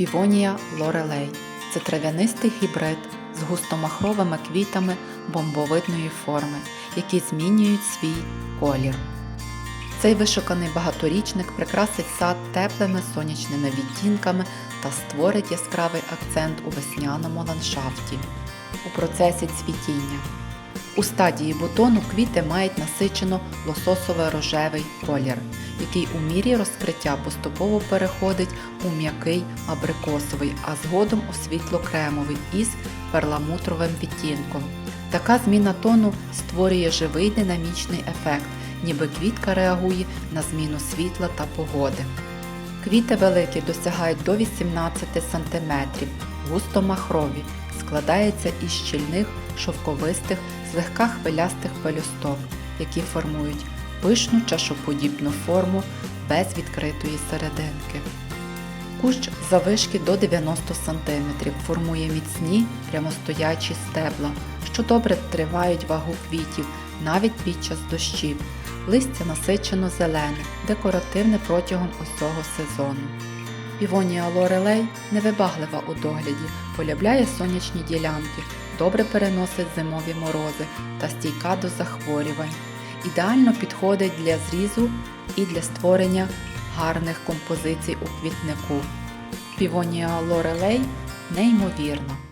Півонія лорелей це трав'янистий гібрид з густомахровими квітами бомбовидної форми, які змінюють свій колір. Цей вишуканий багаторічник прикрасить сад теплими сонячними відтінками та створить яскравий акцент у весняному ландшафті. У процесі цвітіння. У стадії бутону квіти мають насичено лососово-рожевий колір, який у мірі розкриття поступово переходить у м'який абрикосовий, а згодом у світло-кремовий із перламутровим відтінком. Така зміна тону створює живий динамічний ефект, ніби квітка реагує на зміну світла та погоди. Квіти великі досягають до 18 см, густо-махрові, складаються із щільних шовковистих, злегка хвилястих пелюсток, які формують пишну чашоподібну форму без відкритої серединки. Кущ завишки до 90 см формує міцні прямостоячі стебла, що добре тривають вагу квітів навіть під час дощів. Листя насичено зелене, декоративне протягом усього сезону. Півонія лорелей невибаглива у догляді, полюбляє сонячні ділянки, добре переносить зимові морози та стійка до захворювань. Ідеально підходить для зрізу і для створення гарних композицій у квітнику. Півонія лорелей неймовірна.